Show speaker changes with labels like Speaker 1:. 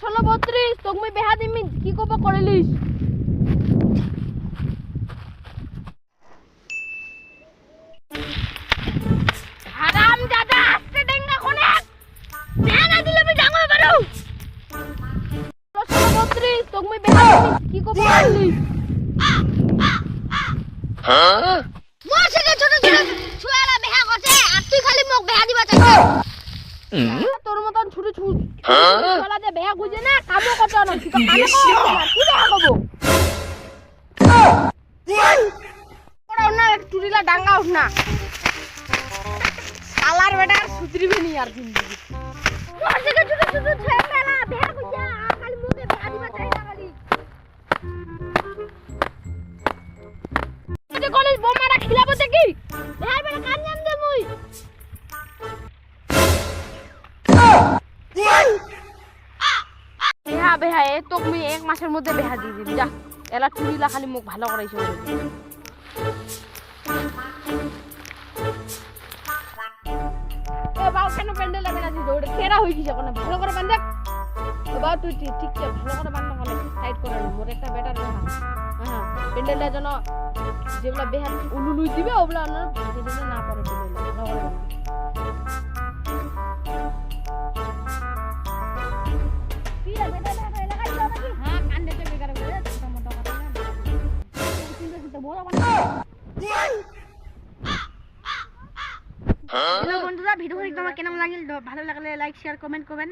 Speaker 1: ষোলো বত্রিশ তোকে মুই বেহা দিমি কি করব করে লিস হারাম দাদা আস্তে ডেঙ্গা কোনে না দিলে আমি ডাঙর পারো ষোলো বত্রিশ তোকে মুই বেহা দিমি কি
Speaker 2: মোর সাথে ছোট ছোট
Speaker 1: তোর মতন ছোট ছোট ছোলা যে বেহা খুঁজে না কামে করতে না। কি বেহা করব। ওরা না টুরিলা ডাঙ্গা উঠ না। শালার বেটা আর সুধরিবে নি আর জিন্দগি।
Speaker 2: মোর সাথে ছোট ছোট বেহা
Speaker 1: এ তোক মুই এক মাসের মধ্যে বেহা দিয়ে দিম যা। এলা টুরিলা খালি মুখ ভালো করাইছে হয়ে গেছে ভালো করে ঠিক ঠিক ভালো করে বান্ধ হ্যাঁ প্যান্ডেলটা যেন যেগুলা বেহা উলুলুই দিবে
Speaker 2: বন্ধুরা ভিডিওটি তোমার কেমন লাগিল ভালো লাগলে লাইক শেয়ার কমেন্ট করবেন